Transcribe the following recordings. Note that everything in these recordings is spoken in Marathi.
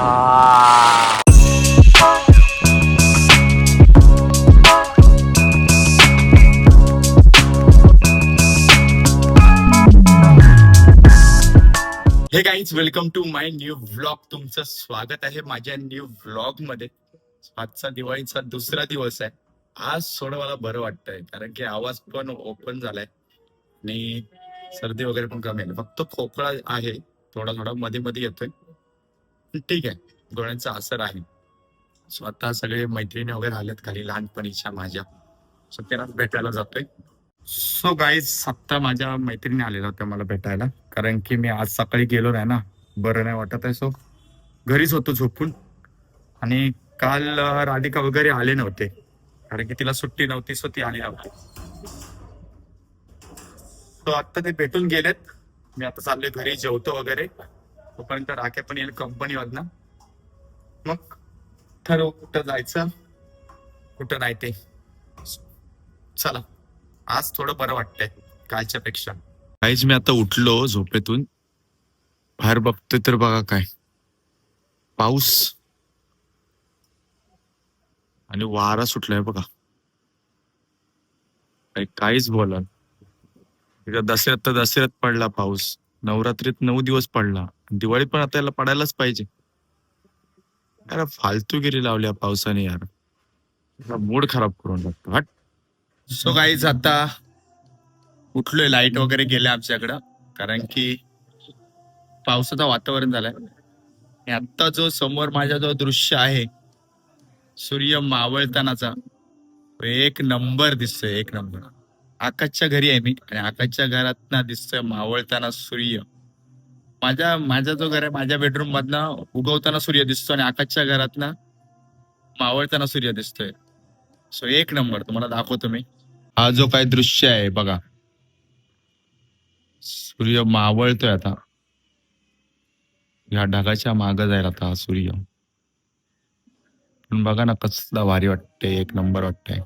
Hey guys welcome to my new vlog तुमचं स्वागत आहे माझ्या न्यू व्लॉगमध्ये. आजचा दिवाळीचा दुसरा दिवस आहे. आज थोडं मला बरं वाटतंय कारण की आवाज पण ओपन झालाय. आणि सर्दी वगैरे पण कमी आहे. फक्त खोकळा आहे. थोडा थोडा मध्ये मध्ये येतोय. ठीक आहे. डोळ्यांचा असर आहे. स्वतः सगळे मैत्रिणी वगैरे आलेत खाली लहानपणीच्या माझ्या. सो त्यांना भेटायला जातोय. सो गाईज सत्ता माझ्या मैत्रिणी आलेल्या होत्या मला भेटायला. कारण की मी आज सकाळी गेलो नाही ना. बरं नाही वाटत आहे सो घरीच होतो झोपून. आणि काल राधिका वगैरे आले नव्हते. कारण की तिला सुट्टी नव्हती सो ती आली नव्हती. सो आता ते भेटून गेलेत. मी आता चाललोय घरी जेवतो वगैरे. तोपर्यंत राखे पण येईल कंपनी मधनं मग ठरवू कुठं जायचं कुठं नाही ते. चला आज थोडं बरं वाटतंय कालच्या पेक्षा काहीच मी आता उठलो झोपेतून. बाहेर बघतोय तर बघा काय. पाऊस. आणि वारा सुटलाय बघा. काही काहीच बोला इकडं दसऱ्यात तर दसऱ्यात पडला पाऊस. नवरात्रीत नऊ दिवस पडला. दिवाळी पण आता याला पडायलाच पाहिजे. यार फालतूगिरी लावली पावसाने यार. मूड खराब करून टाकतो. हट. सो गाईज आता उठलोय लाइट वगैरे गेले आमच्याकडं. कारण की पावसाचं वातावरण झालंय. आता जो समोर माझा जो दृश्य आहे सूर्य मावळतानाचा एक नंबर दिसतोय एक नंबर. आकाशच्या घरी आहे मी. आणि आकाशच्या घरात ना दिसतोय मावळताना सूर्य. माझ्या माझा जो घर आहे माझ्या बेडरूम मधला उगवताना सूर्य दिसतो आणि आकाशच्या घरात ना मावळताना सूर्य दिसतोय. सो एक नंबर तुम्हाला दाखवतो मी. हा जो काय दृश्य आहे बघा. सूर्य मावळतोय आता. या ढगाच्या माग जाईल आता हा सूर्य. पण बघा ना कसला भारी वाटते एक नंबर वाटतंय.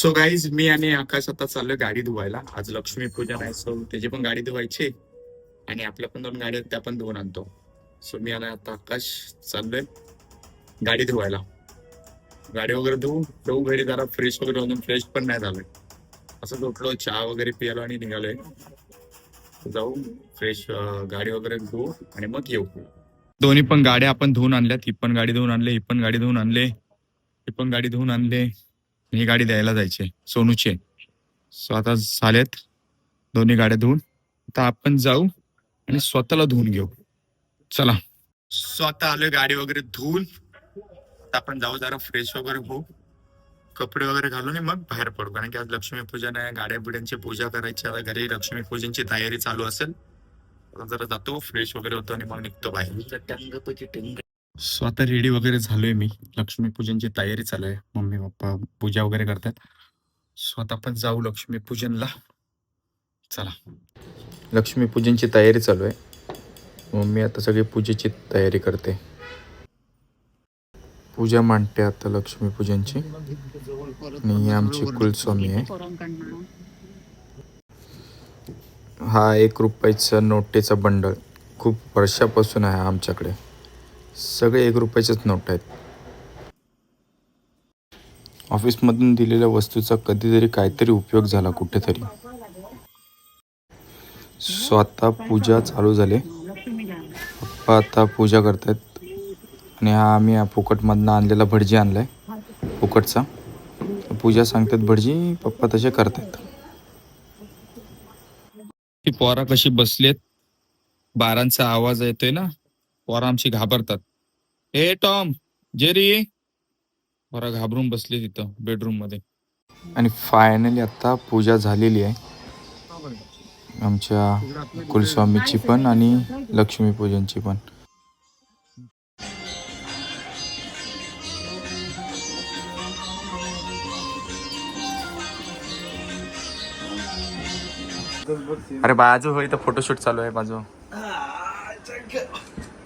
सो गाईज मी आणि आकाश आता चाललोय गाडी धुवायला. आज लक्ष्मी पूजन आहे सो त्याची पण गाडी धुवायची आणि आपल्या पण दोन गाड्या आहेत त्या पण धुवून आणतो. सो मी आणि आता आकाश चाललोय गाडी धुवायला. गाडी वगैरे धुवू जाऊ घरी जरा फ्रेश वगैरे होऊन फ्रेश पण नाही झालोय. असं उठलो चहा वगैरे पियालो आणि निघालोय. जाऊ फ्रेश गाडी वगैरे धुवू आणि मग येऊ. दोन्ही पण गाड्या आपण धुवून आणल्यात ही पण गाडी धुवून आणले ही पण गाडी धुवून आणले ही पण गाडी धुवून आणले. ही गाडी द्यायला जायची. सोनूचे. सोनूची सो आता झालेत. दोन्ही गाड्या धुवून आता आपण जाऊ आणि स्वतःला धुवून घेऊ. चला. स्वतः आलोय गाडी वगैरे धुवून आता आपण जाऊ जरा फ्रेश वगैरे होऊ. कपडे वगैरे घालून मग बाहेर पडू. कारण की आज लक्ष्मी पूजन आहे. गाड्या बिड्यांची पूजा करायची आता घरी लक्ष्मी पूजनची तयारी चालू असेल. जरा जातो. फ्रेश वगैरे होतो आणि मग निघतो बाहेर. सो आता रेडी वगैरे झालोय मी. लक्ष्मी पूजनची तयारी चालू आहे. मम्मी पप्पा पूजा वगैरे करतात. सो आता आपण जाऊ लक्ष्मीपूजनला. चला. लक्ष्मी पूजनची तयारी चालू आहे. मम्मी आता सगळी पूजेची तयारी करते. पूजा मांडते आता लक्ष्मी पूजनची आणि ही आमची कुलस्वामी आहे. हा एक रुपयाचा नोटेचा बंडल खूप वर्षापासून आहे आमच्याकडे. सगळे एक रुपयाच्याच नोट आहेत. ऑफिसमधून दिलेल्या वस्तूचा कधीतरी काहीतरी उपयोग झाला कुठेतरी. स्वतः पूजा चालू झाली. पप्पा आता पूजा करतायत. आणि हा आम्ही फुकटमधनं आणलेला भटजी आणलाय. फुकटचा. पूजा सांगतात भटजी पप्पा तसे करतायत. ती पोरा कशी बसलेत? बारांचा आवाज येतोय ना? पोरा आमची घाबरतात. ए टॉम जेरी. पोरा घाबरून बसले तिथं बेडरूममध्ये. आणि फायनली आता पूजा झालेली आहे. आमच्या कुलस्वामीची पण आणि लक्ष्मी पूजनची पण. अरे बाजू होई तर फोटोशूट चालू आहे बाजू.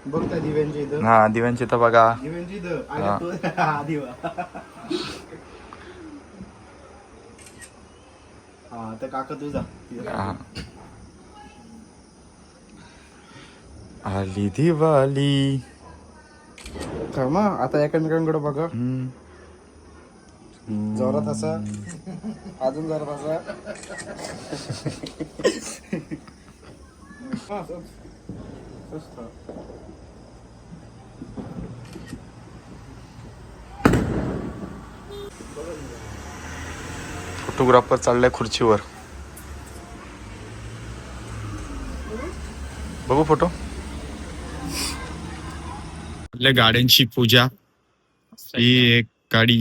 बघ त्या दिव्यांच्या इथं. हा दिव्यांची तर बघा. दिव्यांच्या इथं. हा. तो- हा, दिवा. हा तर काका तुझा. हा. आली दिवाळी थांबा आता एकमेकांकडे बघा. हम्म. जोरात असा अजून जोरात असा हा. फोटोग्राफर चाललाय खुर्चीवर. बघू फोटो. आपल्या गाड्यांची पूजा. ही एक गाडी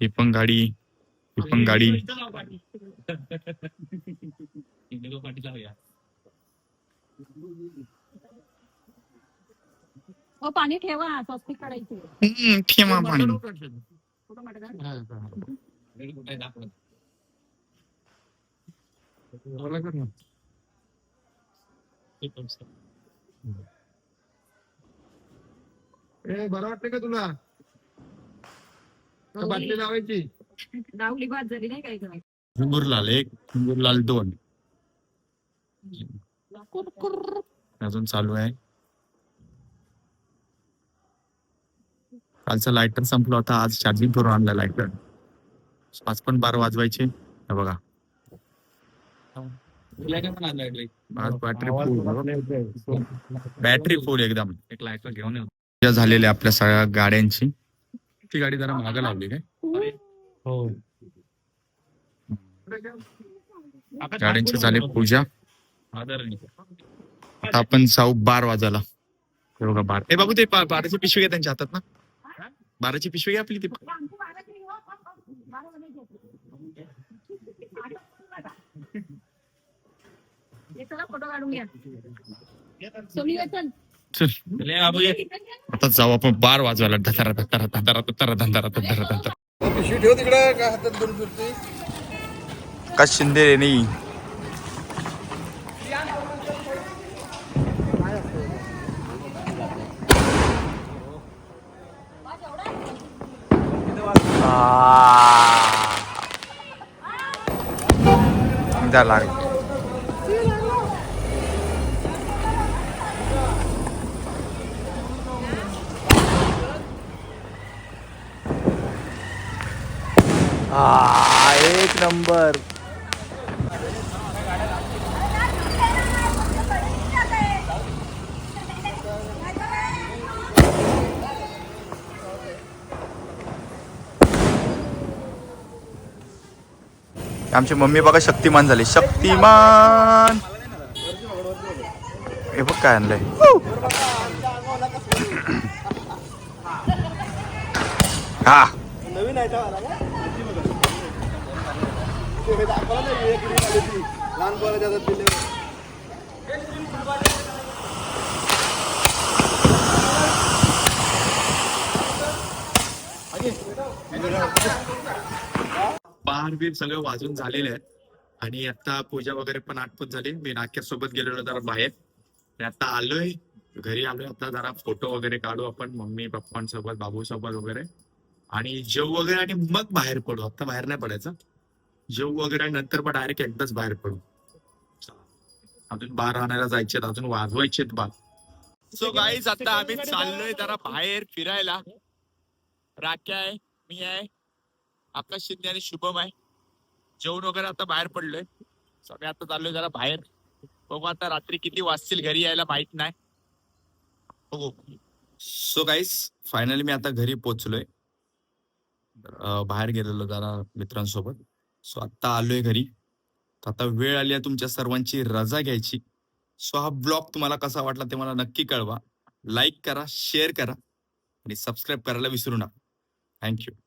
ही पण गाडी ही पण गाडी. हो पाणी ठेवा ठेवा पाणी. ए बरं वाटतं का तुला? का बाटली लावायची. लावली बाद झाली नाही काय काय घुंगुरलाल एक घुंगुरलाल दोन. अजून चालू आहे. कालचा लायटर संपला होता आज चार्जिंग करून आणला लायटर पाच पण बारा वाजवायचे. हे बघा. आज बॅटरी फुल बॅटरी फुल एकदम. एक लायटर घेऊन झालेली आहे आपल्या सगळ्या गाड्यांची. ती गाडी जरा मागं लावली काय? हो. गाड्यांची झाली पूजा. आता आपण जाऊ बार वाजायला. हे बघा बार. ए बाबू ते बाराची पिशवी घ्या त्यांच्या हातात ना. बाराची पिशवी घ्या आपली ती फोटो काढून घ्या सोनी वचन चल आता जाऊ आपण बार वाजवायला धतारा धतारा धतारा धतारा धतारा धतारा धतारा पिशवी ठेव तिकडे काय हातात धरून फिरते का शिंदे रे नाही द्या लाग एक नंबर. आमची मम्मी बघा शक्तिमान झाली. शक्तिमान. हे बघ काय आणलंय. हा. नवीन दाखवलं ना एक रील आली ती. लहान दिले बार बीर सगळं वाजून झालेलं आहे. आणि आता पूजा वगैरे पण आटपत झाली. मी नाक्या सोबत गेलेलो जरा बाहेर. आणि आता आलोय. घरी आलोय. आता जरा फोटो वगैरे काढू आपण. मम्मी पप्पांसोबत बाबूसोबत वगैरे. आणि जेव वगैरे आणि मग बाहेर पडू. आता बाहेर नाही पडायचं. जेव वगैरे नंतर मग डायरेक्ट एकदाच बाहेर पडू. अजून बार आणायला जायचे अजून वाजवायचे बार सो गाईज आता आम्ही चाललोय जरा बाहेर फिरायला. राख्या आहे मी आहे आकाश शिंदे आणि शुभम आहे. जेवण वगैरे आता बाहेर पडलोय. सो आम्ही आता चाललोय जरा बाहेर. बघू आता रात्री किती वाजतील घरी यायला माहीत नाही. बघू. सो गाईस फायनली मी आता घरी पोहोचलोय. अं, बाहेर गेलेलो जरा मित्रांसोबत. सो आता आलोय घरी. तर आता वेळ आली आहे तुमच्या सर्वांची रजा घ्यायची. सो हा ब्लॉग तुम्हाला कसा वाटला ते मला नक्की कळवा. लाईक करा शेअर करा आणि सबस्क्राईब करायला विसरू नका. थँक्यू.